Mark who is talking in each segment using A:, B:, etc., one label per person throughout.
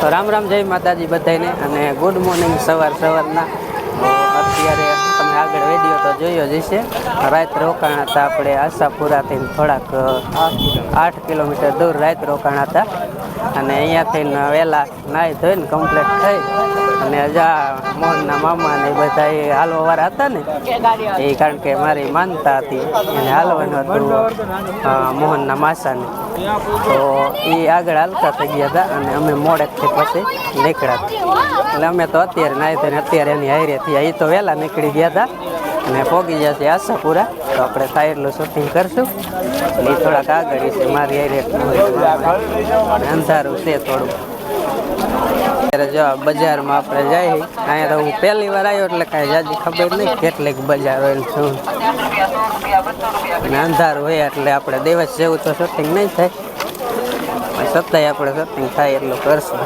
A: તો રામ રામ જય માતાજી બધાને અને ગુડ મોર્નિંગ સવાર સવારના. અત્યારે તમે આગળ વીડિયો તો જોયો જ હશે. રાત રોકાણ હતા આપણે આશાપુરાથી થોડાક આઠ કિલોમીટર દૂર રાત રોકાણ હતા. અને અહીંયાથી વહેલા નાહી ધોઈને કમ્પ્લીટ થઈ. અને હજા મોહનના મામા ને બધા એ હાલવાવાળા હતા ને એ કારણ કે મારી માનતા હતી એને હાલવાનું હતું મોહનના માસાને. તો એ આગળ હાલતા થઈ ગયા હતા અને અમે મોડેકથી પછી નીકળ્યા હતા. એટલે અમે તો અત્યારે નાહી ધોઈને અત્યારે એની હારે થયા. એ તો વહેલા નીકળી ગયા હતા અને પોગી જશે આશાપુરા. તો આપણે એટલું શૂટિંગ કરશું. ઈ થોડાક આગળ છે મારી હારે અંધારું છે થોડું. જો બજારમાં આપણે જઈએ, અહીંયા તો હું પહેલી વાર આવ્યો એટલે કાંઈ જાજી ખબર નહીં કેટલીક બજાર હોય શું. અને અંધારું હોય એટલે આપણે દિવસ જેવું તો શોપિંગ નહીં થાય. છતાંય આપણે શોપિંગ થાય એટલું કરશું.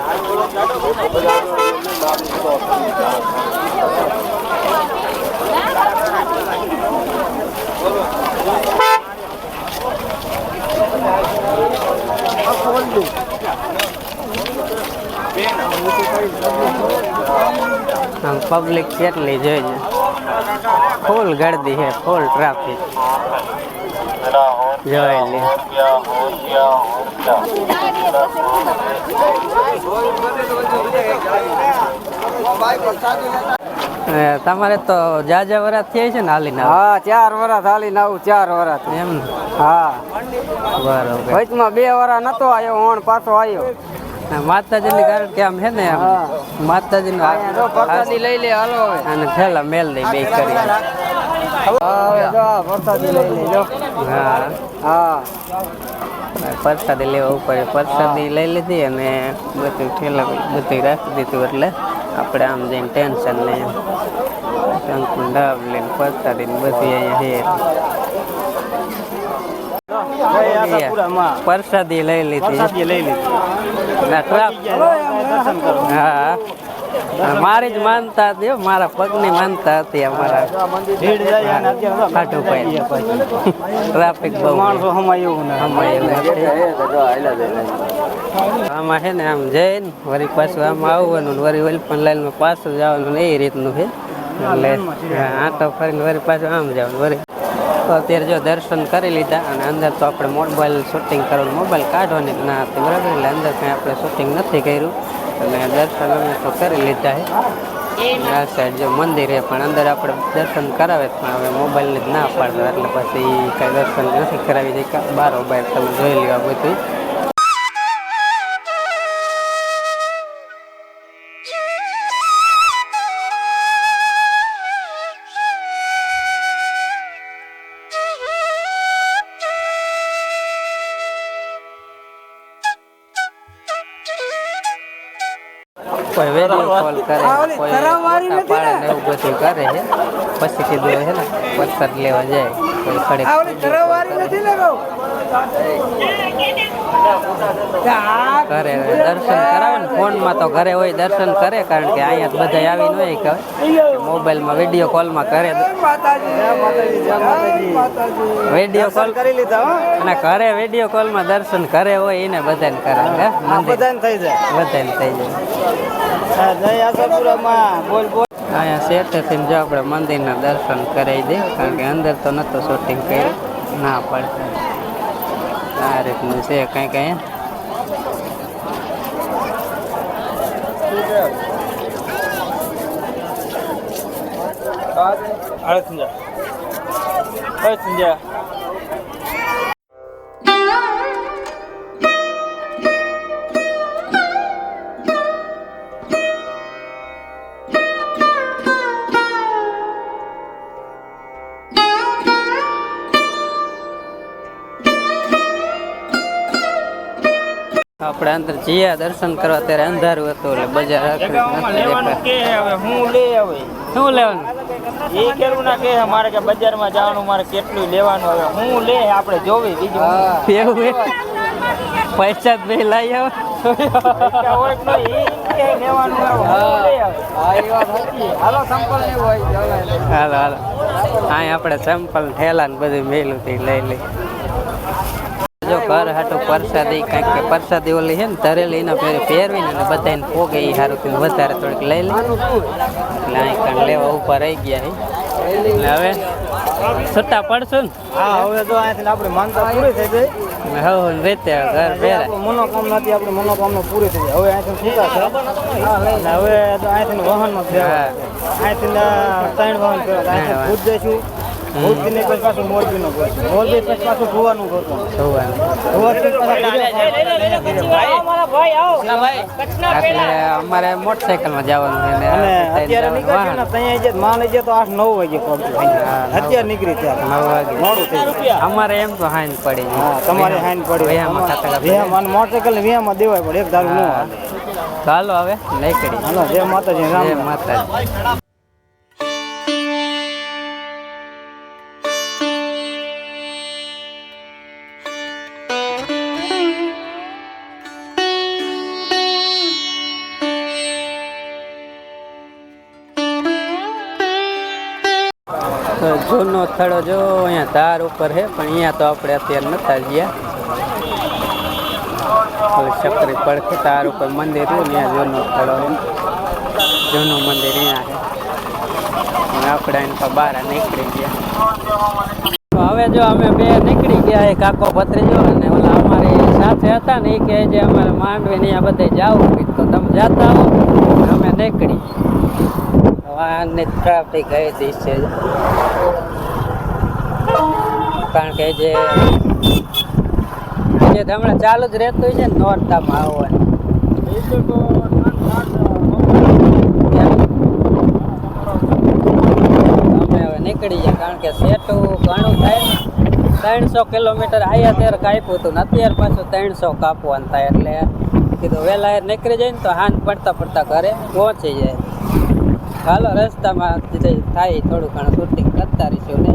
A: આમ પબ્લિક કેટલી જોઈએ ફૂલ ગળદી છે ફૂલ ટ્રાફિક જોઈ લે. તમારે તો જાજા વરાત થયા છે ને હાલી ના
B: હા ચાર વરસ હાલી આવું ચાર વરસ.
A: એમ ને?
B: હા.
A: બરોબર.
B: વચમાં બે વરસ નતો આવ્યો ઓણ પાછો આવ્યો.
A: માતાજીની કારણ કે આમ હે ને આમ
B: હા.
A: માતાજીનું
B: પ્રસાદી લઈ લે હાલો
A: અને થેલા મેલ દઈ બે કરી.
B: પ્રસાદી લઈ લેજો
A: હા.
B: હા.
A: પ્રસાદી લેવા ઉપર પ્રસાદી લઈ લીધી અને બધું ઠેલા બધું રાખી દીધું એટલે આપણે આમ જઈને ટેન્શન લઈએ શંકુ ડાબ લઈને પ્રસાદી ને બધી અહીંયા હે પ્રસાદી લઈ લીધી.
B: લઈ લીધી.
A: હા મારી જ માનતા હતી મારા પગની માનતા હતી અમારા ખાટું ટ્રાફિક બહુ
B: માણસો હમાય
A: આમાં છે ને આમ જઈને વળી પાછું આમ આવવાનું વળી વળી પણ લાઈનમાં પાછું જવાનું એ રીતનું છે. એટલે આટો ફરીને વળી પાછું આમ જવાનું વળી. તો અત્યારે જો દર્શન કરી લીધા અને અંદર તો આપણે મોબાઈલ શૂટિંગ કરવાનું મોબાઈલ કાઢવાની ના હતી બરાબર, એટલે અંદર કંઈ આપણે શૂટિંગ નથી કર્યું. અને દર્શન અમે તો કરી લીધા છે આ સાઈડ જો મંદિર છે પણ અંદર આપણે દર્શન કરાવે પણ હવે મોબાઈલને જ ના પાડતા, એટલે પછી કાંઈ દર્શન નથી કરાવી દે બારોબાર તમે જોઈ લેવા બધું. કોઈ વીડિયો કોલ કરે કોઈ ફોટા પાડે ને? એવું બધું કરે છે. પછી કીધું છે ને પથ્થર લેવા જાય કોઈ ખડે કરે દર્શન કરાવે ને. ફોનમાં તો ઘરે હોય દર્શન કરે કારણ કે અહીંયા બધા આવી ન હોય કે મોબાઈલમાં વીડિયો કોલમાં કરે. વીડિયો કોલ
B: કરી લીધા
A: અને ઘરે વીડિયો કોલમાં દર્શન કરે હોય એને બધાને કરે
B: બધાને થઈ જાય.
A: બધાને થઈ જાય. અહીંયા શેઠેથી જો આપણે મંદિરના દર્શન કરાવી દઈએ કારણ કે અંદર તો નહોતું શૂટિંગ કર્યું. ના પડે. આ રીતનું છે કઈ કઈ
B: અળસંજા અળસંજા
A: અંદર જીયા દર્શન કરવા ત્યારે અંધારું હતું એટલે બજાર
B: હું લે હવે?
A: શું લેવાનું?
B: એ કેવું ના કે મારે કે બજારમાં જવાનું મારે કેટલું લેવાનું હવે. હું લે આપણે જોવી બીજું હું.
A: એવું હે? પૈસા જ ભાઈ લઈ આવો
B: હું. હાલો.
A: હાલો. હાલો આપણે ચંપલ ઠેલા ને બધું મેલું તે લઈ લઈ. ઘર હાટો પ્રસાદી કાંઈક પરસાદી ઓલી છે ને તરેલી એના પહેરે પહેરવીને અને બધાને પોગે એ સારું કે વધારે થોડીક લઈ લે. એટલે અહીં કાંઈ લેવા ઉપર રહી ગયા એટલે હવે છૂટા પડશું
B: હા હવે તો અહીંથી આપણે માનતા પૂરી થઈ ગઈ.
A: હવે રીતે ઘર પહેરે
B: મનોકામનાથી આપણી મનોકામના પૂરી થઈ હવે અહીંથી છૂટા છે. હવે તો અહીંથી વાહનમાં ફેરવા અહીંથી ત્રણ વાહન ફેરવા અહીંથી જઈશું. ભૂજથી ને પછી પાછું નું ગોતું મોરબી પછી પાછું ભુવાનું ગોતું
A: અમારે જવાનું
B: અને અત્યારે
A: જવાનું
B: નીકળ્યું ને ત્યાં જે માલ જે તો આઠ નવ વાગે અત્યારે નીકળી ત્યારે
A: નવ વાગે.
B: મોડું થઈ
A: અમારે એમ તો હાઈન પડી.
B: હા તમારે હાઈન પડી.
A: વહેમાં ખાતા ખાતા.
B: વેહમાં ને દેવાય પડે એક દારૂ ન હાલે.
A: ચાલો હવે નીકળી
B: હાલો જય માતાજી રામ.
A: માતાજી. જૂનો થડો જો, અહીંયા ધાર ઉપર છે પણ અહીંયા તો આપણે અત્યારે નતા ગયા. ચક્રી પડખે તાર ઉપર મંદિર રહ્યું ત્યાં જૂનો થડો જૂનું મંદિર અહીંયા છે. આપણે એની તો બહાર નીકળી ગયા. હવે જો અમે બે નીકળી ગયા એ કાકો ભત્રીજો અને ઓલા અમારે સાથે હતા ને, એ કહે છે અમારે માંડવી ને અહીંયા બધે જાવું તો તમે જાતા આવો અમે નીકળી વાહનની ટ્રાફિક ગઈ છે. કારણ કે જે જે હમણાં ચાલુ જ રહેતું હોય છે ને, નોરતામાં આવવાનું. અમે હવે નીકળી જાય કારણ કે સેટું ઘણું થાય ત્રણસો કિલોમીટર આયા ત્યારે કાપ્યું હતું ને પાછું ત્રણસો કાપવાનું થાય એટલે કીધું, વહેલા નીકળી જાય ને તો હાન પડતા પડતા ઘરે પહોંચી જાય. ચાલો રસ્તામાં થાય થોડું ઘણું શૂટિંગ કરતા રહીશું ને?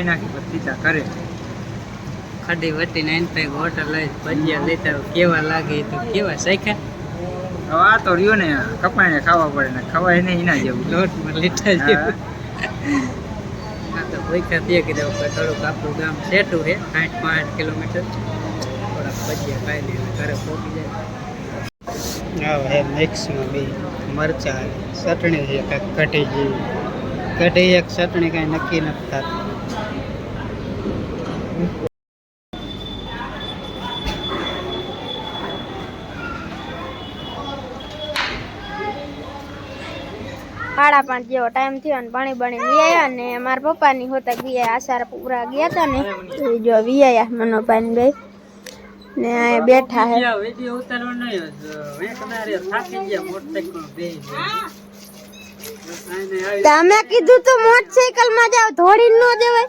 B: ખાઈ નાખી પછી સીધા કરે.
A: ખાધી વટી નાઈન પેગ હોટલ લઈ ભજીયા લેતા. કેવા લાગે તો કેવા શીખ્યા
B: હવે આ તો રહ્યો ને કપાઈને ખાવા પડે ને ખવાય નહીં એના જેવું.
A: લોટમાં લીટા જેવું. આ તો ભૂખ્યા તે કીધું કે થોડુંક આપણું ગામ સેટું છે આઠ પાંચ કિલોમીટર. થોડાક ભજીયા ખાઈ લઈએ ઘરે પહોંચી જાય. હા હે મિક્સમાં બી મરચા ચટણી છે કાંઈક કઢી જેવી કઢી એક ચટણી કાંઈ નક્કી નથી થતું.
C: સાડા પાંચ જેવો ટાઈમ થયો અને પાણી બાણી વિયા ને મારા પપ્પાની હોતા વિયા આસાર પૂરા ગયા હતા ને. જો વિયા મનોભાઈ બે. ને આ બેઠા હે.
A: ગયા
C: તમે કીધું તો મોટરસાયકલમાં જાવ ધોડી ન જવાય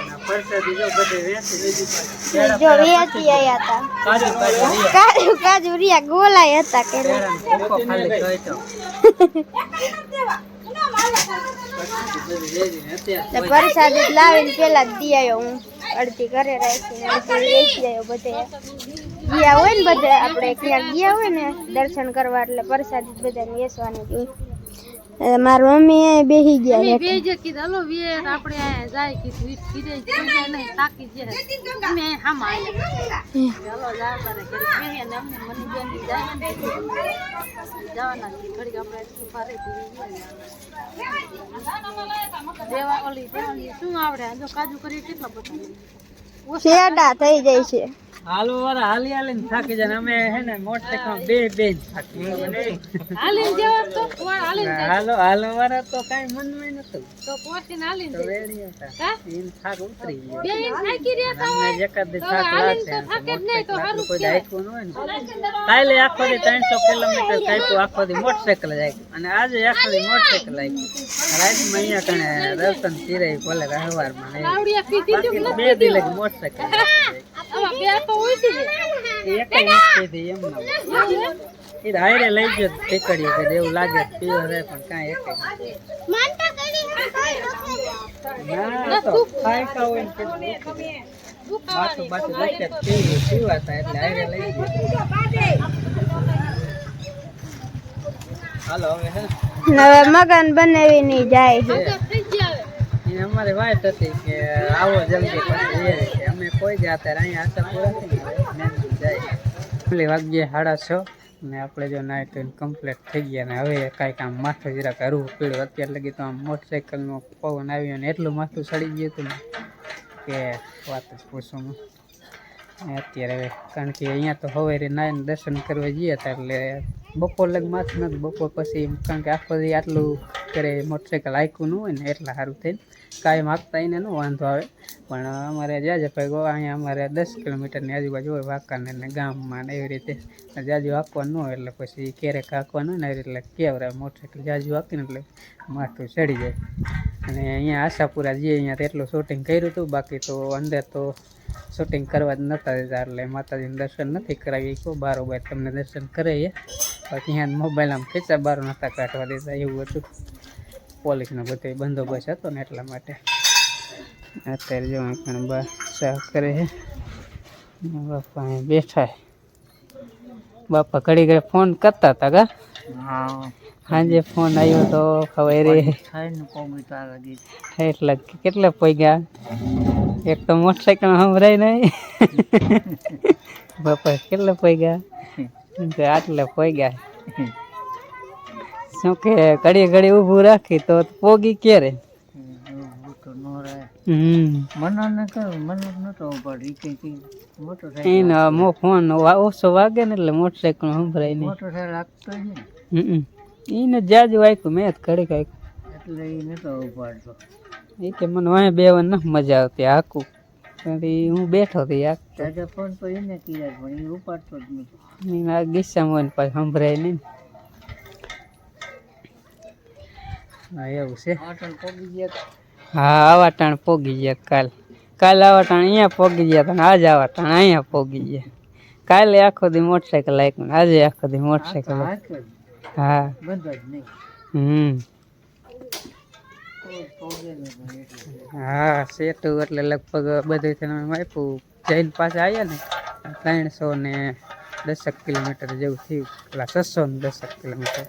C: જો વેચી આયા હતા. કાજુ કાજુ રિયા. ગોલાય હતા કે પ્રસાદ લાવીને પેલા દી આવ્યો હું. અડધી ઘરે રાખીને અડધી વેચી આવ્યો બધે. ગયા હોય ને બધે આપણે ક્યાંક ગયા હોય ને દર્શન કરવા એટલે પ્રસાદ બધાને વેચવાની હોય એ મારી મમ્મી એ બેસી ગયા બેહી
D: બેજે કીધું હલો વીર આપણે આ જાય કીધું ઈ કીધે કોઈ નહીં તાકી જે અમે હામ આવ્યા હલો જા તારે કે બેહી ને અમને મને બેન જાય ને જવાના ઘડીક આપણે ઊભા રહી દેવા ઓલી દેવાની શું આવડે? આ જો કાજુ કરી કેટલા બધા?
C: શેરડા થઈ જાય છે.
A: હાલો વાળા હાલી હાલી ને થાકી જાય અમે હે ને મોટરસાઇકલ બે બે જ થાકી
D: હાલીને જેવા તો? કોણ હાલીને
A: હાલો હાલો વાળા તો કઈ મનમાં નતું
D: તો પહોંચીને હાલીને જાય?
A: રેડી હતા.
D: હા?
A: થાક ઉતરી ગયો.
D: બે થાકી રહ્યા તા
A: જકાત
D: તો
A: થાક
D: હાલીને
A: લાગશે
D: તો થાકે જ નહીં તો હારું
A: કોઈ. દાયકું ન હોય ને. કાલે આખો દી ત્રણસો કિલોમીટર કાપ્યું આખો દી મોટરસાઇકલ જાય અને આજે આખો દી મોટરસાઇકલ આવી રાતમાં અહીંયા કણે દર્શન તીરે ભલે રહેવારમાં નહીં.
D: તું
A: બે દી લગી મોટરસાઇકલ
D: બે
A: લઈ ગયો ટીકડી એવું લાગે પીવો પણ કાંઈ એક ના લઈ ગયો હાલો હવે હે
C: હવે મગન બનાવીને જાય
A: અમારી વાત હતી કે આવો જલ્દી પછી કોઈ ત્યારે અહીંયા આશા પૂરા થઈ ગયા મેં જાય. વાગ્યે સાડા છ ને આપણે જો નાઇટ કમ્પ્લીટ થઈ ગયા ને હવે કાંઈક આમ માથું જરાક હરવું પીળું અત્યારે લગી તો આમ મોટરસાઇકલનો પવન આવ્યો ને એટલું માથું સડી ગયું હતું કે વાત જ પૂછું ને અત્યારે હવે, કારણ કે અહીંયા તો હવે નાઈને દર્શન કરવા જઈએ હતા એટલે બપોર લગ માથું નથી બપોર પછી કારણ કે આખો આટલું કરે મોટરસાઇકલ હાંક્યું ન હોય ને એટલા સારું થઈને કાયમ માગતા એને ન વાંધો આવે. પણ અમારે જાજે ભાઈ ગો અહીંયા અમારે દસ કિલોમીટરની આજુબાજુ હોય વાંકાને ને ગામમાં ને એવી રીતે. જાજુ હાંકવાનું હોય એટલે પછી ક્યારેક હાંકવાનું ને એટલે કેવરાય મોટરસાઇકલ જાજુ હાંકીને એટલે માથું ચડી જાય. અને અહીંયા આશાપુરા જઈએ અહીંયા એટલું શૂટિંગ કર્યું હતું, બાકી તો અંદર તો શૂટિંગ કરવા જ નહોતા દેતા એટલે માતાજીનું દર્શન નથી કરાવી કહો બારોબાર તમને દર્શન કરાવીએ. પછી અહીંયા મોબાઈલ આમ ખેંચા બારો નહોતા કાઢવા દેતા એવું હતું. પોલીસનો બધો બંદોબસ્ત હતો ને એટલા માટે. અત્યારે જો પણ બા સાફ કરે છે. બાપા અહીં બેઠા છે. બાપા ઘડી ઘડી ફોન કરતા હતા કા? સાંજે ફોન આવ્યો તો ખબર એટલે કેટલા પૈગા એક તો મોટરસાઇકલ સંભળાય નહીં. બાપા કેટલા પૈગા આટલે આટલા પૈગા શું કે ઘડી ઘડી ઊભું રાખી તો પોગી ક્યારે? ફોન ઓછો વાગે ને એટલે મોટરસાઇકલ સંભળાય નહીં. હમ એને જાજુ વાંક્યું મેં ઘડી કાંઈક એ કે મને વાંહે બેવા ન મજા આવતી હાકું. પછી હું બેઠો હતી હાકતો. આ ગીસામાં હોય ને પાછું સંભળાય નહીં ને. હા એવું છે. હા આવા ટાણ પોગી ગયા કાલ. કાલ આવા ટાણ અહીંયા પોગી ગયા હતા ને આજે આવા ટાણ અહીંયા પોગી ગયા. કાલે આખો દી મોટરસાઇકલ હાંક્યું ને આજે આખો દી મોટરસાઇકલ હાંક્યું. હા. હમ. હા સેટું એટલે લગભગ બધું થઈને અમે આપ્યું જઈને પાછા આવ્યા ને ત્રણસો ને દસક કિલોમીટર જેવું થયું. પેલા છસો ને દસક કિલોમીટર.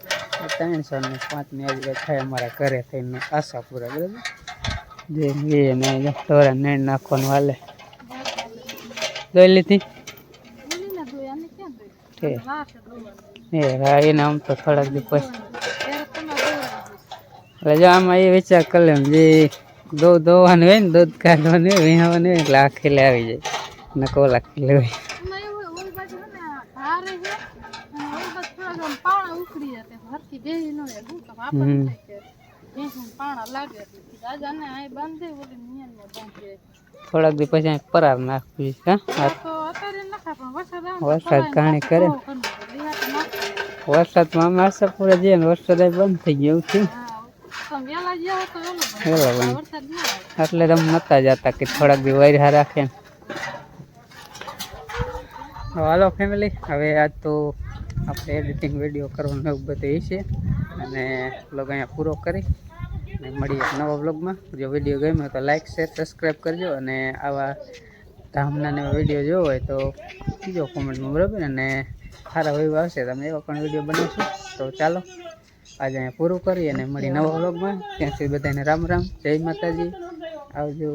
A: ત્રણસો ને પાંચની આજુબાજુ થાય અમારા ઘરે થઈને આશાપુરા, બરાબર? જે એ ને તોરા નેણ નાખવાનું હાલે. દોઈ લીધી. એ હા એને આમ તો થોડાક દી પછી આમાં એ વિચાર કરી લેમ જે ધોવાનું હોય ને, દૂધ કાઢવાનું હોય વિહાવાનું હોય, એટલે આખી ખીલે આવી જાય ને કોલા ખીલે
D: થોડાક આમ પાણા ઉખડી જાય તે બેહી ન રહે. શું કામ? થાય કે ભેંસને પાણા લાગે દાદાને અહીં બાંધે ઓલી નિયનમાં બાંધે.
A: થોડાક દી પછી પરાર નાખવી હા?
D: તો અત્યારે નખા પણ વરસાદ આવે
A: વરસાદ કાણી કરે. વરસાદમાં અમે આશાપુરા જઈએ ને વરસાદ બંધ થઈ ગયો થયું? એટલે તમે નતા જતા કે થોડાક દી વૈરા રાખે. હાલો ફેમિલી હવે આજ તો આપણે એડિટિંગ વીડિયો કરવાનું એવું બધું એ છે. અને બ્લોગ અહીંયા પૂરો કરી અને મળીએ નવા બ્લોગમાં જો વીડિયો ગમ્યો તો લાઇક શેર સબસ્ક્રાઈબ કરજો અને આવા ધામના એવા વીડિયો જોવો હોય તો કીજો કોમેન્ટમાં બરાબર? અને સારા હોય આવશે. તમે એવા પણ વીડિયો બનાવશો તો ચાલો. આજે અહીંયા પૂરું કરીએ અને મળી નવા વ્લોગમાં ત્યાં સુધી બધાને રામ રામ. જય માતાજી. આવજો.